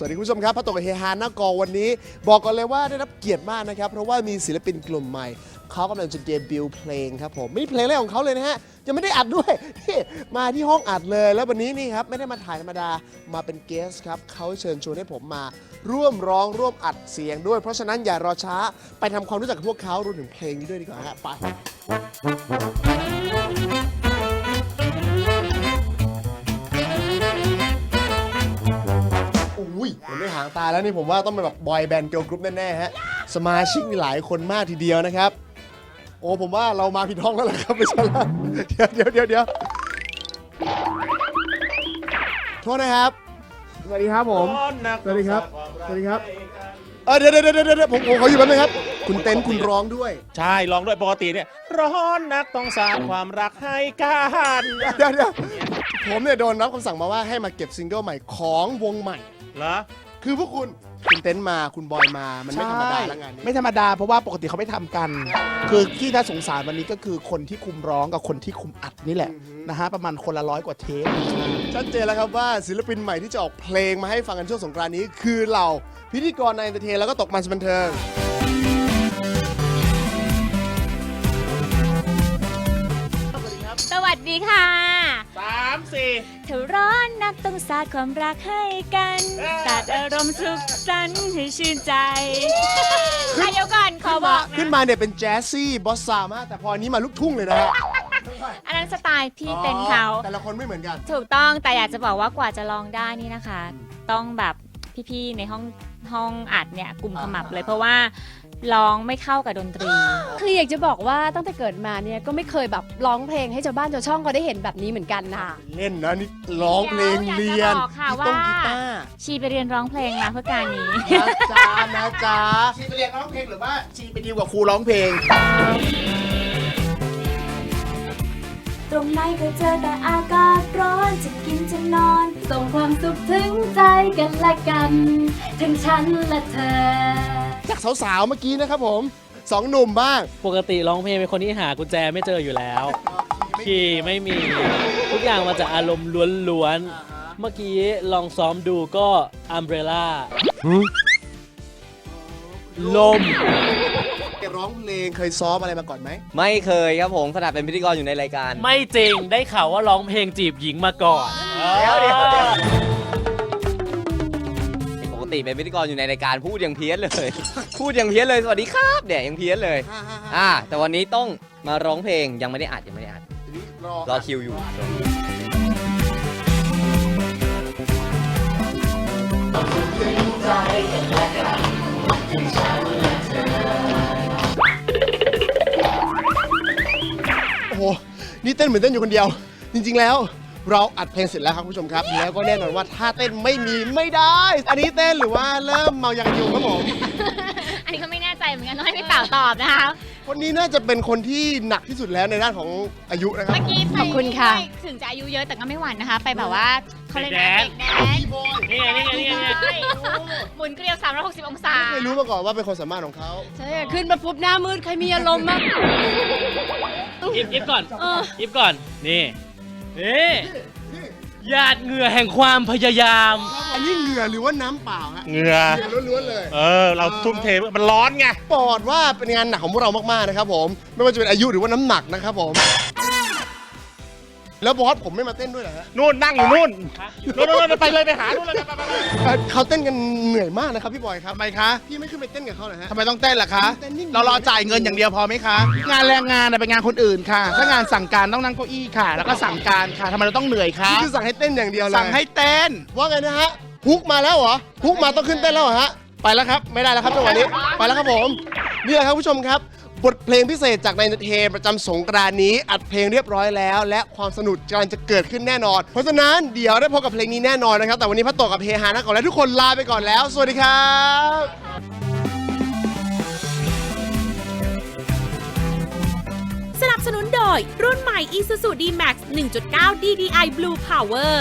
สวัสดีคุณผู้ชมครับพระตกบเฮฮาหน้ากอวันนี้ บอกก่อนเลยว่าได้รับเกียรติมากนะครับ เพราะว่ามีศิลปินกลุ่มใหม่ เขากำลังจะเดบิวต์เพลงครับผมไม่ได้เพลงแรกของเขาเลยนะฮะยังไม่ได้อัดด้วยนี่มาที่ห้องอัดเลย แล้ววันนี้นี่ครับไม่ได้มาถ่ายธรรมดามาเป็นเกสครับเขาเชิญชวนให้ผมมา ร่วมร้องร่วมอัดเสียงด้วย เพราะฉะนั้นอย่ารอช้าไปทำความรู้จักกับพวกเขารวมถึงเพลงนี้ด้วยดีกว่าฮะไปางตาแล้วนี่ผมว่าต้องเป็นแบบบอยแบนด์เกิร์ลกรุ๊ปแน่ๆฮะสมาชิกมีหลายคนมากทีเดียวนะครับ โอ้ผมว่าเรามาผิดห้องแล้วล่ะครับไม่ใช่ละเดี๋ยวเดี๋ยวเดี๋ยวเดี๋ยวโทษนะครับสวัสดีครับผม สวัสดีครับ สวัสดีครับเออเดี๋ยวเดี๋ยวเดี๋ยวเดี๋ยวผมผมขออยู่แป๊บนึงครับ คุณเต้นคุณร้องด้วย ใช่ร้องด้วยปกติเนี่ย ร้อนนักต้องสร้างความรักให้กันเดี๋ยวเดี๋ยวผมเนี่ยโดนรับคำสั่งมาว่าให้มาเก็บซิงเกิลใหม่ของวงใหม่เหรอ คือพวกคุณคุณเต้นมาคุณบอยมามันไม่ธรรมดาแล้วงานนี้ไม่ธรรมดาเพราะว่าปกติเขาไม่ทำกัน คือที่น่าสงสารวันนี้ก็คือคนที่คุมร้องกับคนที่คุมอัดนี่แหละนะฮะประมาณคนละร้อยกว่าเทปชัดเจนแล้วครับว่าศิลปินใหม่ที่จะออกเพลงมาให้ฟังกันช่วงสงกรานต์นี้ คือเราพิธีกรในเอนเตอร์เทนแล้วก็ตกมันบันเทิงสวัสดีค่ะ สามสี่เธอร้อนนักต้องสาดความรักให้กันสาดอารมณ์สุขสันต์ให้ชื่นใจอะเดี๋ยวก่อนขอบอกขึ้นนะมาเนี่ยเป็นแจ๊สซี่บอสซามากแต่พออันนี้มาลูกทุ่งเลยนะฮะอันนั้นสไตล์พี่เต้นเขาแต่ละคนไม่เหมือนกัน ถูกต้องแต่อยากจะบอกว่ากว่าจะลองได้นี่นะคะ ต้องแบบพี่ๆในห้อง ห้องอัดเนี่ยกลุ่มขมับเลยเพราะว่าร้องไม่เข้ากับดนตรี คืออยากจะบอกว่าตั้งแต่เกิดมาเนี่ยก็ไม่เคยแบบร้องเพลงให้ชาวบ้านชาวช่องเขาได้เห็นแบบนี้เหมือนกันนะเล่นนะนี่ร้องเพลงเดี๋เรียยนวอยากจะบอกค่ะกีตงว่ากีตาร์ชีไปเรียนร้องเพลงมาเพื่อการนี้นะจ๊ะนะจ๊ะชีไปเรียนร้องเพลงหรือว่าชีไปดีลกับครูร้องเพลง ตรงไหนก็เจอแต่อากาศร้อนจะกินจะนอน ส่งความสุขถึงใจกันและกัน ทั้งฉันและเธอ จากสาวๆเมื่อกี้นะครับผมสองหนุ่มบ้าง ปกติร้องเพลงเป็นคนที่หากุญแจไม่เจออยู่แล้วคีย์ไม่มีทุกอย่างมาจากอารมณ์ล้วนๆ เมื่อกี้ลองซ้อมดูก็อัมเบรล่าลมร้องเพลงเคยซ้อมอะไรมาก่อนไหมไม่เคยครับผมขนาดเป็นพิธีกรอยู่ในรายการ ไม่จริงได้ข่าวว่าร้องเพลงจีบหญิงมาก่อน เดี๋ยวเดี๋ยวเดี๋ยวปกติเป็นพิธีกรอยู่ในรายการพูดอย่างเพี้ยนเลย พูดอย่างเพี้ยนเลยสวัสดีครับเนี่ยยังเพี้ยนเลย อ่า แต่วันนี้ต้องมาร้องเพลงยังไม่ได้อัดยังไม่ได้อัดทีนี้รอรอคิวอยู่ โอ้โห นี่เต้นเหมือนเต้นอยู่คนเดียว จริง ๆ แล้ว เราอัดเพลงเสร็จแล้วครับคุณผู้ชมครับ แล้วก็แน่นอนว่าถ้าเต้นไม่มีไม่ได้ อันนี้เต้นหรือว่าเริ่มเมายากันยุงครับผมอันนี้ก็ไม่แน่ใจเหมือนกันต้องให้พี่เต่าตอบนะคะคนนี้น่าจะเป็นคนที่หนักที่สุดแล้วในด้านของอายุนะครับเมื่อกี้ไปขอบคุณค่ะไปถึงจะอายุเยอะแต่ก็ไม่หวั่นนะคะ ไปแบบว่าเขาเรียกนะเด็เด็กกแดแดนนนี่ไงนี่ไงนี่ไงนี่ไงใช่หมุนเกลียว 360 องศาไม่รู้มาก่อนว่าเป็นความสามารถของเขาใช่ขึ้นมาปุ๊บหน้ามืดใครมีอารมณ์มากอิฟอิฟก่อนอิฟก่อนนี่ นี่หยาดเหงื่อแห่งความพยายาม อันนี้เหงื่อหรือว่าน้ำเปล่าฮะเหงื่อ เหงื่อล้วนๆเลย เออ เราทุ่มเท มันร้อนไง ปอดว่าเป็นงานหนักของพวกเรามากๆนะครับผม ไม่ว่าจะเป็นอายุหรือว่าน้ำหนักนะครับผม แล้วบอสผมไม่มาเต้นด้วยเหรอฮะนู่นนั่งอยู่นู่นนู่นนู่นนู่นไปเลยไปหานู่นเลยไปไปไปเอ่อเขาเต้นกันเหนื่อยมากนะครับพี่บอยครับทำไมคะพี่ไม่ขึ้นไปเต้นกับเขาเหรอฮะทำไมต้องเต้นล่ะคะเต้นนิ่งๆเรารอจ่ายเงินอย่างเดียวพอไหมคะ งานแรงงานน่ะเป็นงานคนอื่นค่ะ ถ้างานสั่งการต้องนั่งเก้าอี้ค่ะ แล้วก็สั่งการค่ะทำไมเราต้องเหนื่อยคะนี่คือสั่งให้เต้นอย่างเดียวเลยสั่งให้เต้นว่าไงนะฮะฮุกมาแล้วเหรอฮุกมาต้องขึ้นเต้นแล้วเหรอฮะไปแล้วครับ ไม่ได้แล้วครับจังหวะนี้ไปแล้วครับผมนี่แหละครับผู้ชมครับ บทเพลงพิเศษจากในเทประจำสงกรานต์นี้ อัดเพลงเรียบร้อยแล้ว และความสนุกกำลังจะเกิดขึ้นแน่นอน เพราะฉะนั้นเดี๋ยวได้พบกับเพลงนี้แน่นอนนะครับ แต่วันนี้พัตโตกับเฮฮานะก่อนและทุกคนลาไปก่อนแล้ว สวัสดีครับสนับสนุนโดยรุ่นใหม่ Isuzu D-Max 1.9 DDI Blue Power